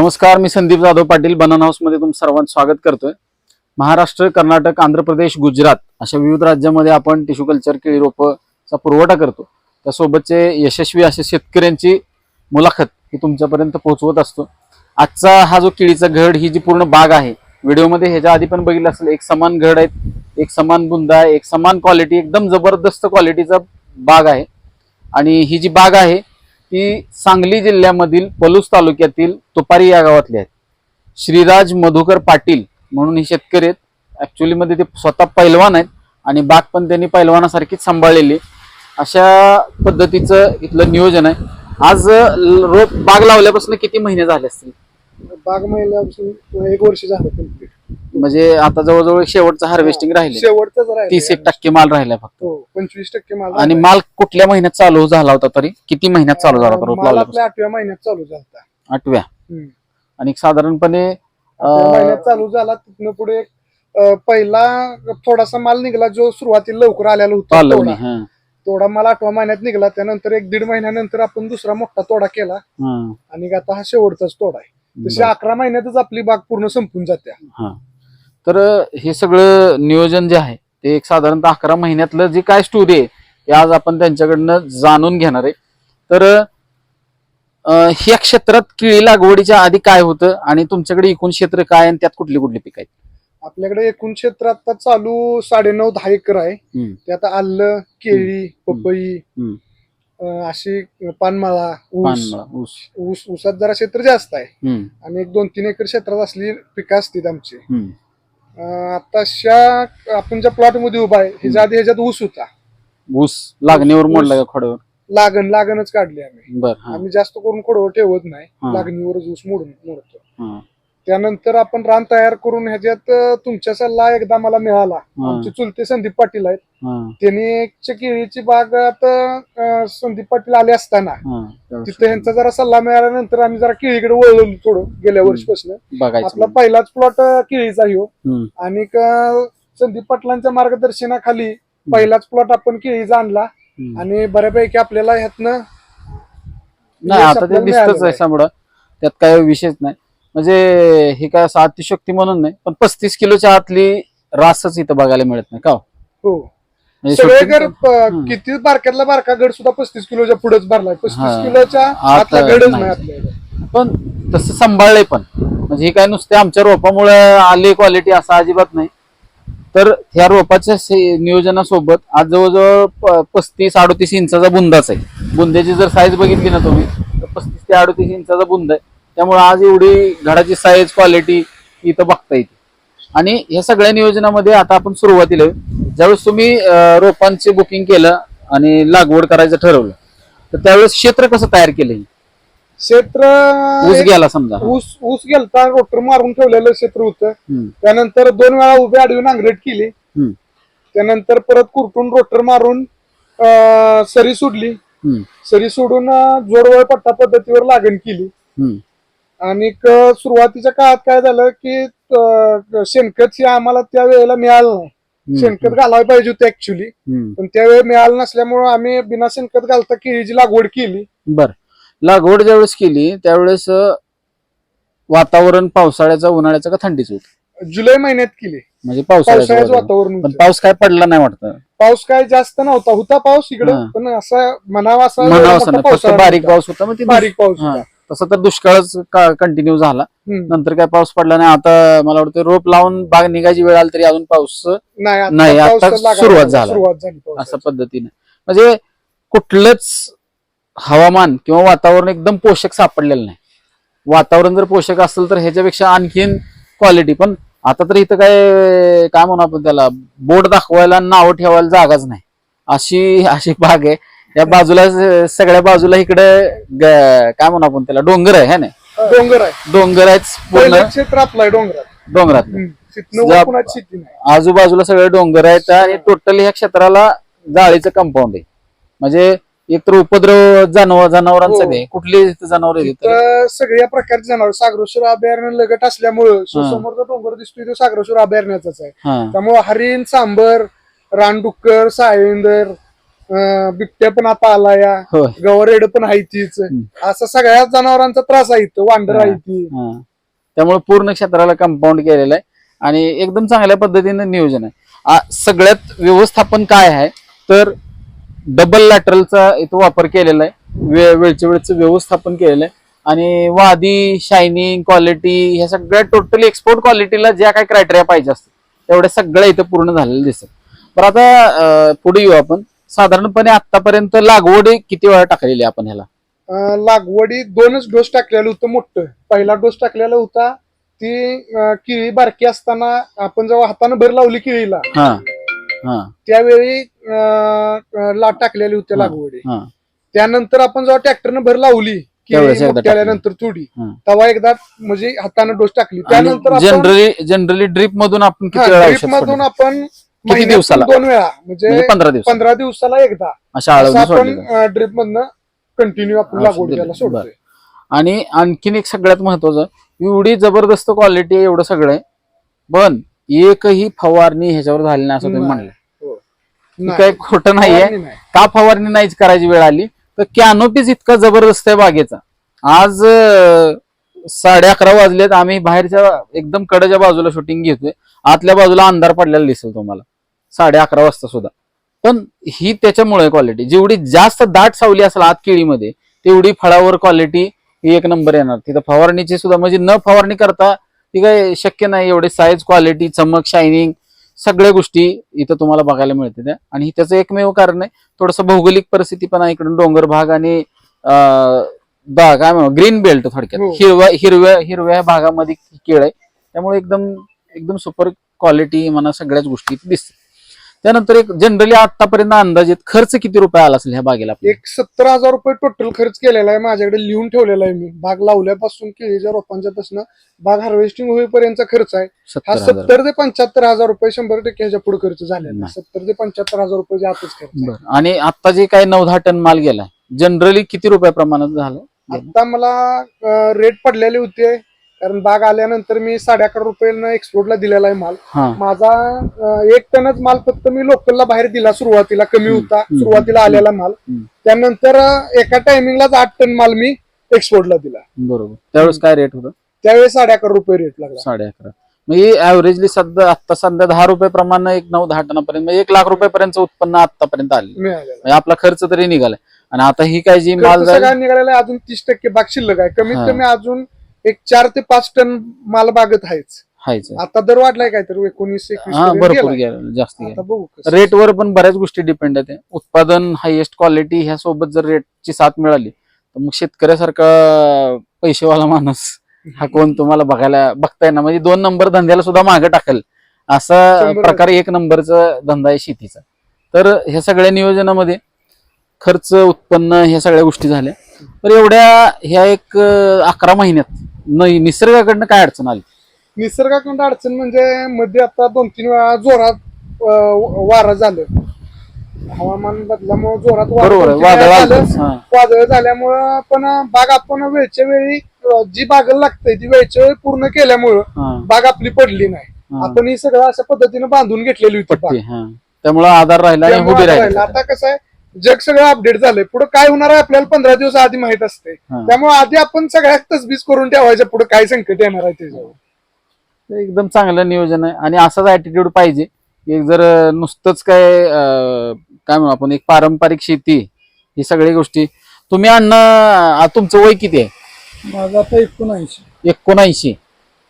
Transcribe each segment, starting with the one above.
नमस्कार मी संदीप जाधव पाटील. बनन हाऊसमध्ये तुम सर्वांचं स्वागत करतोय. महाराष्ट्र कर्नाटक आंध्र प्रदेश गुजरात अशा विविध राज्यामध्ये आपण टिश्यू कल्चर केळी रोपचा पुरवठा करतो. त्यासोबतचे यशस्वी असे शेतकऱ्यांची मुलाखत ही तुमच्यापर्यंत पोहोचवत असतो. आजचा हा जो केळीचा घड ही जी पूर्ण बाग आहे व्हिडिओमध्ये ह्याच्या आधी पण बघितलं असेल एक समान घड आहेत एक समान बुंदा आहे एक समान क्वालिटी एकदम जबरदस्त क्वालिटीचा बाग आहे. आणि ही जी बाग आहे ती सांगली जिल्ह्यामधील पलूस तालुक्यातील तुपारी या गावातली आहेत. श्रीराज मधुकर पाटील म्हणून हे शेतकरी आहेत. ॲक्च्युलीमध्ये ते स्वतः पैलवान आहेत आणि बाग पण त्यांनी पैलवानासारखीच सांभाळलेली अशा पद्धतीचं इथलं नियोजन आहे. आज रोप बाग लावल्यापासून किती महिने झाले असतील? बाग महिन्यापासून एक वर्ष झालं कंप्लीट म्हणजे आता जवळजवळ शेवटचं हार्वेस्टिंग राहिले शेवटच राहिलं तीस एक टक्के माल राहिलाय फक्त. हो पंचवीस टक्के माल आणि. माल कुठल्या महिन्यात चालू झाला होता तरी? किती महिन्यात चालू झाला होता? रोप माल लावल्यापासून? आपल्या आठव्या महिन्यात चालू झाला आठव्या. आणि साधारणपणे अं, महिन्यात चालू झाला तिथनं पुढे अं, पहिला थोडासा माल निघाला जो सुरुवातीला लवकर आलेला होता पालवणी तोडा. हा. तोडा माल आठव्या महिन्यात निघाला त्यानंतर एक दीड महिन्यानंतर आपण दुसरा मोठा तोडा केला. हा. आणि आता हा शेवटचाच तोडा आहे. तशी. अकरा महिन्यातच आपली बाग पूर्ण संपून जाते हा. तर हे सगळं नियोजन जे आहे ते एक साधारणतः अकरा महिन्यातलं जी काय स्टोरी आहे ते आज आपण त्यांच्याकडनं जाणून घेणार आहे. तर ह्या क्षेत्रात केळी लागवडीच्या आधी काय होतं आणि तुमच्याकडे एकूण क्षेत्र काय आणि त्यात कुठली कुठली पिक आहेत? आपल्याकडे एकूण क्षेत्र आता चालू साडेनऊ दहा एकर आहे. त्यात आलं केळी पपई. अं, अशी पानमाळा ऊस. पानमळा, ऊस. ऊस ऊसात जरा क्षेत्र जास्त आहे. हम्म, आणि एक दोन तीन एकर क्षेत्रात असली पिकं असतील आमची. हम्म, अं, आताशा आपण ज्या प्लॉटमध्ये उभा आहे ह्याच्या आधी ह्याच्यात ऊस होता. ऊस लागणीवर. मोडला का खोड्यावर लागण लागणच काढली आम्ही. बर हा. आम्ही जास्त करून खोडवर ठेवत नाही. हा. लागणीवरच ऊस मोडून मोडतो. हा, त्यानंतर आपण रान तयार करून ह्याच्यात अं, तुमचा सल्ला एकदा मला मिळाला. हा. आमचे चुलते संदीप पाटील आहेत. हा, त्यांनी केळीची बाग आता संदीप पाटील आले असताना हा. तिथे यांचा जरा सल्ला मिळाल्यानंतर आम्ही जरा केळीकडे वळलो थोडं गेल्या वर्षीपासून. आपला पहिलाच प्लॉट केळीचा हम्म, आणि क- संदीप पाटलांच्या मार्गदर्शनाखाली पहिलाच प्लॉट आपण केळीचा आणला. आणि बऱ्यापैकी आपल्याला ह्यातनं नाही आता ते दिसतच त्यात काय विषयच नाही. म्हणजे हे काय असं अतिशक्ती म्हणून नाही पण पस्तीस किलोच्या आतली रासच इथं बघायला मिळत नाही का हो? हो म्हणजे सगळे घर. किती बारक्यातला बारका गड सुद्धा पस्तीस किलोच्या पुढेच भरलाय हा. पस्तीस किलोच्या आत आतला गडच नाही. नाही आपल्याकडे पण तसं सांभाळलंय पण म्हणजे हे काय नुसते आमच्या रोपामुळे आली क्वालिटी असं अजिबात नाही तर ह्या रोपाच्या से- नियोजनासोबत आज जवळजवळ प- पस्तीस अडोतीस इंचाचा बुंदाच आहे बुंद्याची जर साईज बघितली ना तुम्ही तर पस्तीस ते अडोतीस इंचाचा बुंद आहे त्यामुळे आज एवढी घडाची साईज क्वालिटी इथं बघता येते. आणि ह्या सगळ्या नियोजनामध्ये आता आपण सुरुवातीला. ज्यावेळेस तुम्ही रोपांचे बुकिंग केलं आणि लागवड करायचं ठरवलं तर त्यावेळेस क्षेत्र कसं तयार केलं? क्षेत्र ऊस गेला समजा. ऊस ऊस गेलता रोटर मारून ठेवलेलं क्षेत्र होतं. त्यानंतर दोन वेळा उभे आडवी नांगरट केली. त्यानंतर परत कुरटून रोटर मारून सरी सोडली. सरी सोडून जोडवळ पट्टा पद्धतीवर लागण केली. आणि सुरुवातीच्या काळात काय झालं की शेणखत हे आम्हाला त्या वेळेला मिळालं नाही शेणखत घालायला पाहिजे होते ऍक्च्युली. पण त्यावेळी मिळालं नसल्यामुळे आम्ही बिना शेणखत घालता केळीची लागवड केली बर लागवड ज्यावेळेस केली त्यावेळेस वातावरण पावसाळ्याचं उन्हाळ्याचं का थंडीच होत जुलै महिन्यात केली म्हणजे पावसाळ्याचं वातावरण. पाऊस काय पडला नाही वाटतं पाऊस काय जास्त नव्हता होता पाऊस इकडे. पण असा म्हणावा असा बारीक. पाऊस होता बारीक पाऊस. होता. तसं तर दुष्काळच कंटिन्यू झाला. नंतर काय पाऊस पडला नाही आता मला वाटतं रोप लावून बाग निघायची वेळ आली तरी अजून पाऊस नाही आता सुरुवात. झाला. अशा. पद्धतीने म्हणजे कुठलंच हवामान किंवा वातावरण एकदम पोषक सापडलेलं नाही वातावरण जर पोषक असेल तर ह्याच्यापेक्षा आणखीन क्वालिटी पण आता तर इथं काय काय म्हणू आपण त्याला बोट दाखवायला नाव ठेवायला जागाच नाही अशी अशी बाग आहे या बाजूला स- सगळ्या बाजूला इकडे ग- काय म्हणू आपण त्याला डोंगर आहे है ना? डोंगर आहे. डोंगर आहेत पूर्ण पहिलं क्षेत्र आपलं आहे डोंगरात डोंगरात. हम्म. तिथनं वर जा- कुणाची शेती नाही. आजूबाजूला सगळे डोंगर आहेत आणि टोटली ह्या क्षेत्राला जाळीचं कंपाऊंड आहे. म्हणजे एक तर उपद्रव जनावर जनावरांचं हो. नाही कुठली जनावर येते तर. सगळ्या प्रकारचे जनावर सागरेश्वर अभयारण्य लगट असल्यामुळं समोरचा डोंगर दिसतोय तो सागरेश्वर अभयारण्याचाच आहे. हा. त्यामुळे हरिण सांबर रानडुक्कर सायंदर बिबट्या पण आता आला या होय. गवरेड पण आहे तीच. असं सगळ्याच जनावरांचा त्रास आहे इथं. वांडर हा. आहे ती हा. त्यामुळे पूर्ण क्षेत्राला कंपाऊंड केलेलं आहे. आणि एकदम चांगल्या पद्धतीनं नियोजन आहे. आ, सगळ्यात व्यवस्थापन काय आहे? तर डबल लॅटरलचा इथं वापर केलेला आहे. वे वेळच्या वेळचं व्यवस्थापन केलेलं आहे. आणि वादी शायनिंग क्वालिटी ह्या सगळ्या टोटली एक्सपोर्ट क्वालिटीला ज्या काही क्रायटेरिया पाहिजे असतात तेवढ्या सगळ्या इथं पूर्ण झालेलं दिसत पण आता अं, पुढे येऊ आपण. साधारणपणे आतापर्यंत लागवड किती वेळा टाकलेली आपण ह्याला अं, लागवडी दोनच डोस टाकलेलं होतं मोठं पहिला डोस टाकलेला होता ती अं, केळी बारकी असताना आपण जेव्हा हाताने भर लावली केळीला हा हा त्यावेळी अं, अं, ला टाकलेली होत्या हा. लागवडी हा त्यानंतर आपण जेव्हा ट्रॅक्टरनं भर लावली त्यावेळेस केळी एकदा मोठी आल्यानंतर थोडी हा. तेव्हा एकदा म्हणजे हाताने डोस टाकली त्यानंतर आपण जनरली जनरली ड्रीप मधून आपण किती वेळा ड्रीप औषध मधून सोडलं? आपण महिन्यातून दिवसाला? दोन वेळा. म्हणजे म्हणजे पंधरा दिवस पंधरा दिवसाला एकदा. अशा असं आळवणी आपण सोडलेलं ड्रीप मधनं कंटिन्यू आपण औषध लागवड दिलं. द्यायला सोडतोय. आणि आणखीन एक सगळ्यात महत्वाचं एवढी जबरदस्त क्वालिटी आहे एवढं सगळं आहे पण एकही फवारणी ह्याच्यावर झाली नाही असं तुम्ही नाही. म्हणलं. नाही. काही खोटं नाहीये. फवारणी नाही. का फवारणी नाहीच करायची वेळ आली? तर कॅनोपीच इतका जबरदस्त आहे बागेचा. आज अं, साडे अकरा वाजलेत आम्ही बाहेरच्या एकदम कडच्या बाजूला शूटिंग घेतोय. आतल्या बाजूला अंधार पडलेला दिसेल तुम्हाला. साडे अकरा वाजता सुद्धा. पण ही त्याच्यामुळे क्वालिटी जेवढी जास्त दाट सावली असेल आत केळीमध्ये तेवढी फळावर क्वालिटी ही एक नंबर येणार. तिथं फवारणीची सुद्धा म्हणजे न फवारणी करता ती काय शक्य नाही एवढी साईज क्वालिटी चमक शायनिंग सगळ्या गोष्टी इथं तुम्हाला बघायला मिळते त्या आणि त्याचं एकमेव कारण आहे थोडंसं भौगोलिक परिस्थिती पण आहे इकडून डोंगर भाग आणि काय म्हणू ग्रीन बेल्ट थोडक्यात. हो. हिरव्या हिरव्या हिरव्या भागामध्ये केळ आहे. त्यामुळे एकदम एकदम सुपर क्वालिटी म्हणा सगळ्याच गोष्टी इथे दिसतात त्यानंतर एक जनरली आतापर्यंत अंदाजित खर्च किती रुपये आला असेल ह्या बागेला? एक सत्तर हजार रुपये टोटल खर्च केलेला आहे माझ्याकडे लिहून ठेवलेला आहे मी बाग लावल्यापासून केळीच्या रोपांच्या पासून बाग हार्वेस्टिंग होईपर्यंतचा खर्च आहे हा सत्तर हजार सत्तर ते पंच्याहत्तर हजार रुपये शंभर टक्के ह्याच्या पुढे खर्च झालेला नाही. आहे. सत्तर ते पंच्याहत्तर हजार रुपये आतच खर्च आहे. बरं आणि आता जे काही नऊ दहा टन माल गेलाय जनरली किती रुपया प्रमाणात झालं आता मला रेट पडलेले होते कारण बाग आल्यानंतर मी साडे अकरा रुपयानं एक्सपोर्टला दिलेला आहे माल. हा. माझा अं, एक टनच माल फक्त मी लोकलला बाहेर दिला सुरुवातीला कमी होता हम्म, सुरुवातीला आलेला माल. हम्म. त्यानंतर अं, एका टायमिंगलाच आठ टन माल मी एक्सपोर्टला दिला. बरोबर. त्यावेळेस काय रेट होतं? त्यावेळेस साडे अकरा रुपये रेट लागला. साडे अकरा. म्हणजे ऍव्हरेजली सध्या आता सध्या दहा रुपये प्रमाणे एक नऊ दहा टनापर्यंत म्हणजे एक लाख रुपयेपर्यंत उत्पन्न आतापर्यंत आले मिळालेला म्हणजे आपला खर्च तरी निघालाय. आणि आता ही काय जी माल खर्च जाईल सगळा निघालेला आहे, अजून तीस टक्के बाग शिल्लक आहे. कमीत हा. कमी अजून एक चार ते पाच टन माल बागत आहेच. हायच आता दर वाढलाय काय तर एकोणीस एकवीस हा पर्यंत भरपूर गेलाय. गेलं जास्त आता गेलं बघू कसं. रेटवर पण बऱ्याच गोष्टी डिपेंड आहेत उत्पादन हायएस्ट क्वालिटी ह्या सोबत जर रेटची साथ मिळाली तर मग शेतकऱ्यासारखा पैसेवाला माणूस हा कोण तुम्हाला बघायला बघताय ना? म्हणजे दोन नंबर धंद्याला सुद्धा मागे टाकेल. असा शंभर प्रकार एक नंबरचा धंदा आहे शेतीचा. तर ह्या सगळ्या नियोजनामध्ये खर्च उत्पन्न ह्या सगळ्या गोष्टी झाल्या. तर एवढ्या ह्या एक अकरा महिन्यात न- निसर्गाकडनं काय अडचण आली? निसर्गाकडून अडचण म्हणजे मध्ये आता दोन तीन वेळा जोरात वारा झालं. हवामान बदलामुळे जोरात वादळ झाल्यामुळं पण बाग आपण वेळच्या वेळी जी बागल लागते ती वेळच्या वेळी पूर्ण केल्यामुळं बाग आपली पडली नाही. आपण ही सगळं अशा पद्धतीने बांधून घेतलेली होती बाग. त्यामुळे आधार राहिलं. आता कसं आहे जग सगळं अपडेट झालंय. पुढे काय होणार आहे आपल्याला पंधरा दिवस आधी माहीत असते. त्यामुळे आधी आपण सगळ्यात तसबीज करून ठेवायच्या पुढे काय संकट येणार आहे त्याच्यावर. एकदम चांगलं नियोजन आहे. आणि असाच ऍटिट्यूड पाहिजे. एक जर नुसतंच काय काय म्हणू आपण एक पारंपरिक शेती ही सगळी गोष्टी. तुम्ही अण्णा तुमचं वय किती आहे? माझं आता एकोणऐंशी. एकोणऐंशी.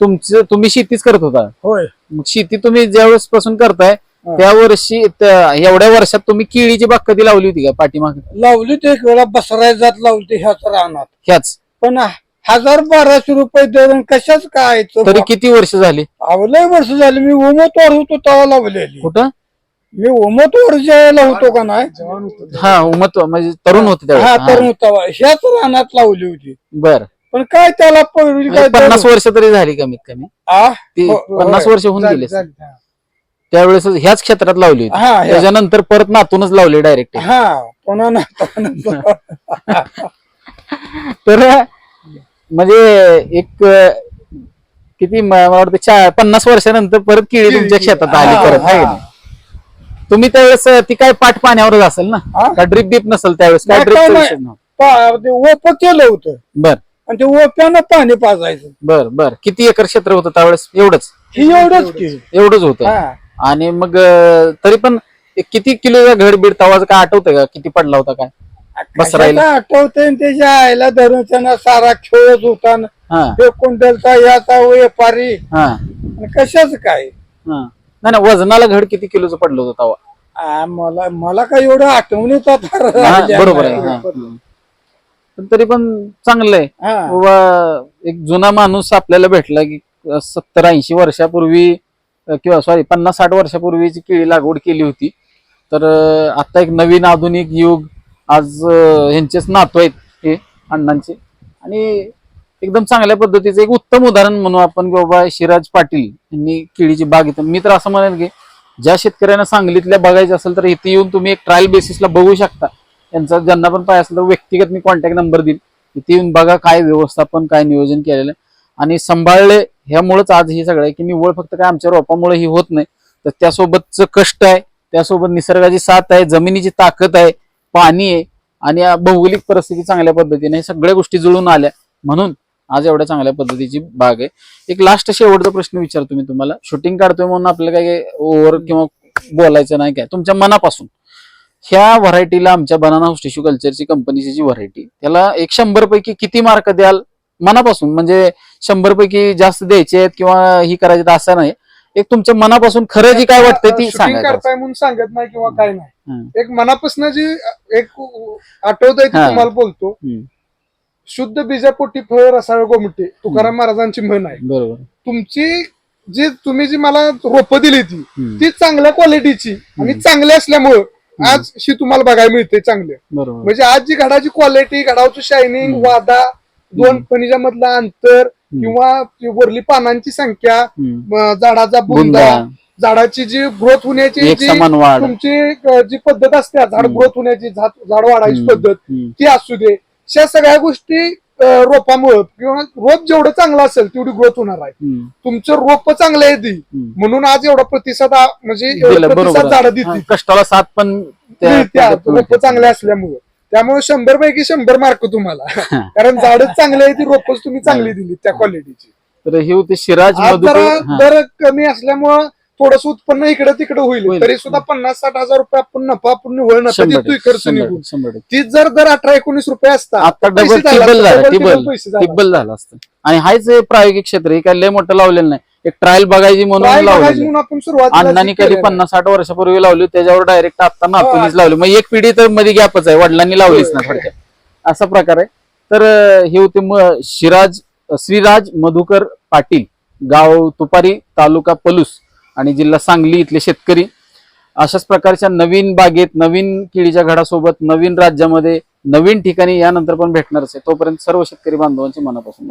तुमचं तुम्ही शेतीच करत होता. होय. मग शेती तुम्ही ज्या वेळेस पासून करताय. त्या वर्षी एवढ्या वर्षात तुम्ही केळीची बाग कधी लावली होती का पाठीमाग? लावली ते एक वेळा बसराय जात लावली ह्याच राहणार ह्याच? पण हजार बाराशे रुपये देऊन कशाच काय तरी किती वर्ष झाली? लय वर्ष झाली. मी उमतवार होतो तेव्हा लावलेली. कुठं? मी उमतवार ज्यावेळेला होतो का नाही? हा उमत म्हणजे तरुण होते हा त्यावेळेस तर तेव्हा. ह्याच रानात लावली होती. बर. पण काय त्याला पहिली म्हणजे काय पन्नास वर्ष तरी झाली कमीत कमी. आ? ती हो, हो, पन्नास होय. वर्ष होऊन झाली, गेले. झाली, हा. त्यावेळेस ह्याच क्षेत्रात लावली होती. हा ह्या- त्याच्यानंतर परत नातूनच लावली डायरेक्ट हा पुन्हा ना पुन्हा. तर म्हणजे एक अं, किती म- मला वाटतं चा- पन्नास वर्षानंतर परत केळी तुमच्या शेतात आली परत. आहे का नाही? तुम्ही त्यावेळेस अं, ती काय पाठ पाण्यावरच असेल ना? का ड्रिप डीप नसेल त्यावेळेस? काय नाही, काय ड्रिपचा नाही. विषय नव्हता? पा- ते ओप केलं होतं. बर. आणि ते ओप्यानं पाणी पाजायचं. बर बर. किती एकर क्षेत्र होतं त्यावेळेस? एवढंच? ही एवढंच की. एवढंच होतं. हा. आणि मग तरी पण किती किलोचा घड बीड तवाच काय आठवतंय का? किती पडला होता काय? बस राहिलं. आणि त्याच्या आईला धरून त्यांना सारा खेळत होता न. कुंडलचा याचा व्यापारी. कशाच काय? हा. नाही नाही वजनाला घड किती किलोचं पडलं होतं तवा? मला मला काय एवढं राहिलं बरोबर आहे. पण तरी पण चांगलं आहे एक जुना माणूस आपल्याला भेटला की सत्तर ऐंशी वर्षापूर्वी किंवा सॉरी पन्नास साठ वर्षापूर्वीची केळी लागवड केली होती. तर आत्ता आता एक नवीन आधुनिक युग आज ह्यांचेच नातू आहेत हे अण्णांचे. आणि एकदम चांगल्या पद्धतीचं एक उत्तम उदाहरण म्हणू आपण की बाबा शिराज पाटील यांनी केळीची बाग इथं मी तर असं म्हणेन की ज्या शेतकऱ्यांना सांगलीतल्या बघायचं असेल तर इथे येऊन तुम्ही एक ट्रायल बेसिसला बघू शकता. त्यांचा ज्यांना पण पाहिजे असेल तर व्यक्तिगत मी कॉन्टॅक्ट नंबर देईल इथे येऊन बघा काय व्यवस्थापन काय नियोजन केलेलं आहे. आणि सांभाळले ह्यामुळेच आज हे सगळं आहे की निव्वळ फक्त काय आमच्या रोपामुळे ही होत नाही. तर त्यासोबतचं कष्ट आहे त्यासोबत निसर्गाची साथ आहे जमिनीची ताकद आहे पाणी आहे आणि भौगोलिक परिस्थिती चांगल्या पद्धतीने हे सगळ्या गोष्टी जुळून आल्या. म्हणून आज एवढ्या चांगल्या पद्धतीची बाग आहे. एक लास्ट शेवटचा प्रश्न विचारतो मी तुम्हाला. शूटिंग काढतोय म्हणून आपल्याला काय ओव्हर किंवा बोलायचं नाही काय? तुमच्या मनापासून. ह्या व्हरायटीला आमच्या बनाना हाऊस टिश्यू कल्चरची कंपनीची जी व्हरायटी त्याला एक शंभर पैकी किती मार्क द्याल? मनापासून म्हणजे शंभर पैकी जास्त द्यायचे आहेत किंवा ही करायची असं नाही. एक तुमच्या मनापासून खरं जी काय वाटतंय ती करताय म्हणून सांगत नाही किंवा काय नाही. एक मनापासून जी एक आठवत आहे ती हा. तुम्हाला बोलतो. शुद्ध बीजापोटी फळ रसाळ गोमटे तुकाराम महाराजांची म्हण आहे. बरोबर. तुमची जी तुम्ही जी मला रोपं दिली ती. ती चांगल्या क्वालिटीची आणि चांगली असल्यामुळं आज ही तुम्हाला बघायला मिळते चांगले. बरोबर. म्हणजे आज जी घडाची क्वालिटी घडावचं शायनिंग. वादा दोन खनिजामधला अंतर किंवा वरली पानांची संख्या झाडाचा बुंदा झाडाची जी ग्रोथ होण्याची जी तुमची जी पद्धत असते झाड. ग्रोथ होण्याची झाड वाढायची. पद्धत. ती असू दे. या सगळ्या गोष्टी रोपामुळं किंवा रोप जेवढं चांगलं असेल तेवढी ग्रोथ होणार आहे. तुमचं रोप चांगलं आहे ती. हम्म. म्हणून आज एवढा प्रतिसाद म्हणजे प्रतिसाद झाडं देते कष्टाला साथ पण रोप चांगले असल्यामुळं. त्यामुळे शंभर पैकी शंभर मार्क तुम्हाला. कारण झाडच चांगले आहे ती रोपच तुम्ही चांगली दिली त्या क्वालिटीची तर हे होते शिराज हा. दर कमी असल्यामुळं थोडस उत्पन्न इकडे तिकडे होईल. तरी सुद्धा पन्नास साठ हजार रुपये आपण नफा आपण निवळ खर्च निघून. तीच जर दर अठरा एकोणीस रुपये असता डबल झाले टिबल असते, झालं असतं. आणि हाच हे प्रायोगिक क्षेत्र आहे काय लय मोठं लावलेलं नाही. एक ट्रायल बघायची म्हणून आपण अण्णांनी कधी पन्नास साठ वर्षापूर्वी लावली त्याच्यावर डायरेक्ट आता नातूनीच लावली. मग एक पिढी तर मध्ये गॅपच आहे वडिलांनी लावलीच ना थोडक्यात. असा प्रकार आहे. तर हे होते शिराज श्रीराज मधुकर पाटील गाव तुपारी तालुका पलूस आणि जिल्हा सांगली इथले शेतकरी. अशाच प्रकारच्या नवीन बागेत नवीन केळीच्या घडासोबत नवीन राज्यामध्ये नवीन ठिकाणी यानंतर पण भेटणारच आहे तोपर्यंत सर्व शेतकरी बांधवांचे मनापासून.